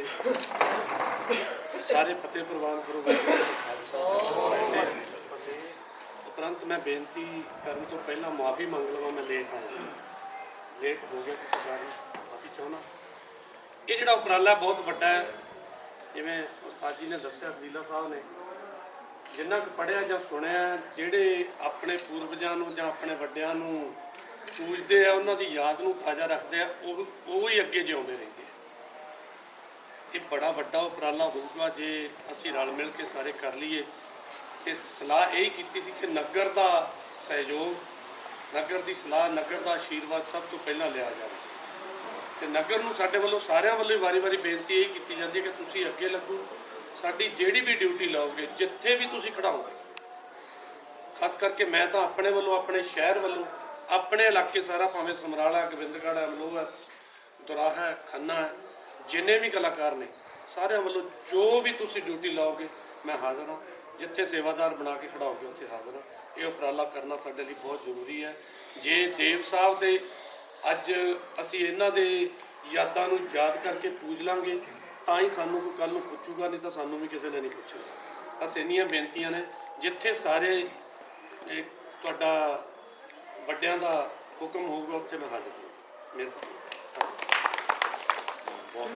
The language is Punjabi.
ਤੇ ਸਾਰੇ ਫਤਿਹ ਪ੍ਰਵਾਨ ਕਰੋ ਖਾਲਸਾ। ਉਪਰੰਤ ਮੈਂ ਬੇਨਤੀ ਕਰਨ ਤੋਂ ਪਹਿਲਾਂ ਮਾਫੀ ਮੰਗ ਲਵਾਂ, ਮੈਂ ਲੇਟ ਆਇਆ। ਲੇਟ ਹੋ ਗਿਆ ਕਿਸੇ ਕਾਰਨ ਮਾਫੀ ਚਾਹੁੰਦਾ। ਇਹ ਜਿਹੜਾ ਉਪਰਾਲਾ ਬਹੁਤ ਵੱਡਾ ਹੈ, ਜਿਵੇਂ ਉਸਤਾਦ ਜੀ ਨੇ ਦੱਸਿਆ ਫਜ਼ੀਲਾ ਸਾਹਿਬ ਨੇ, ਜਿੰਨਾ ਕੁ ਪੜਿਆ ਜਾਂ ਸੁਣਿਆ, ਜਿਹੜੇ ਆਪਣੇ ਪੂਰਵਜਾਂ ਨੂੰ ਜਾਂ ਆਪਣੇ ਵੱਡਿਆਂ ਨੂੰ ਪੂਜਦੇ ਆ, ਉਹਨਾਂ ਦੀ ਯਾਦ ਨੂੰ ਤਾਜ਼ਾ ਰੱਖਦੇ ਆ, ਉਹ ਉਹ ਹੀ ਅੱਗੇ ਜਿਉਂਦੇ ਰਹਿੰਦੇ ਇਹ ਬੜਾ ਵੱਡਾ ਉਪਰਾਲਾ ਹੋਊਗਾ ਜੇ ਅਸੀਂ ਰਲ ਮਿਲ ਕੇ ਸਾਰੇ ਕਰ ਲਈਏ। ਤੇ ਸਲਾਹ ਇਹ ਕੀਤੀ ਸੀ ਕਿ ਨਗਰ ਦਾ ਸਹਿਯੋਗ, ਨਗਰ ਦੀ ਸਲਾਹ, ਨਗਰ ਦਾ ਆਸ਼ੀਰਵਾਦ ਸਭ ਤੋਂ ਪਹਿਲਾਂ ਲਿਆ ਜਾਵੇ। ਤੇ ਨਗਰ ਨੂੰ ਸਾਡੇ ਵੱਲੋਂ ਸਾਰਿਆਂ ਵੱਲੋਂ ਵਾਰੀ-ਵਾਰੀ ਬੇਨਤੀ ਇਹ ਕੀਤੀ ਜਾਂਦੀ ਹੈ ਕਿ ਤੁਸੀਂ ਅੱਗੇ ਲੱਗੋ। ਸਾਡੀ ਜਿਹੜੀ ਵੀ ਡਿਊਟੀ ਲਾਓਗੇ, ਜਿੱਥੇ ਵੀ ਤੁਸੀਂ ਖੜਾਓਗੇ ਖਾਸ ਕਰਕੇ ਮੈਂ ਤਾਂ ਆਪਣੇ ਵੱਲੋਂ, ਆਪਣੇ ਸ਼ਹਿਰ ਵੱਲੋਂ, ਆਪਣੇ ਇਲਾਕੇ ਸਾਰਾ ਭਾਵੇਂ ਸਮਰਾਲਾ, ਗੋਬਿੰਦਗੜ੍ਹ ਹੈ ਅਮਲੋਹ ਹੈ, ਦੁਰਾਹਾ ਖੰਨਾ ਹੈ ਜਿੰਨੇ ਵੀ ਕਲਾਕਾਰ ਨੇ, ਸਾਰਿਆਂ ਵੱਲੋਂ ਜੋ ਵੀ ਤੁਸੀਂ ਡਿਊਟੀ ਲਾਓਗੇ, ਮੈਂ ਹਾਜ਼ਰ ਹਾਂ। ਜਿੱਥੇ ਸੇਵਾਦਾਰ ਬਣਾ ਕੇ ਖੜਾਓਗੇ ਉੱਥੇ ਹਾਜ਼ਰ ਹਾਂ। ਇਹ ਉਪਰਾਲਾ ਕਰਨਾ ਸਾਡੇ ਲਈ ਬਹੁਤ ਜ਼ਰੂਰੀ ਹੈ। ਜੇ ਦੇਵ ਸਾਹਿਬ ਦੇ ਅੱਜ ਅਸੀਂ ਇਹਨਾਂ ਦੇ ਯਾਦਾਂ ਨੂੰ ਯਾਦ ਕਰਕੇ ਪੂਜ ਲਾਂਗੇ, ਤਾਂ ਹੀ ਸਾਨੂੰ ਕੋਈ ਕੱਲ ਨੂੰ ਪੁੱਛੂਗਾ, ਨਹੀਂ ਤਾਂ ਸਾਨੂੰ ਵੀ ਕਿਸੇ ਨੇ ਨਹੀਂ ਪੁੱਛਣਾ। ਬਸ ਇੰਨੀਆਂ ਬੇਨਤੀਆਂ ਨੇ। ਜਿੱਥੇ ਸਾਰੇ ਤੁਹਾਡਾ ਵੱਡਿਆਂ ਦਾ ਹੁਕਮ ਹੋਊਗਾ, ਉੱਥੇ ਮੈਂ ਹਾਜ਼ਰ ਹਾਂ। ਮਿਹਰਬਾਨੀ।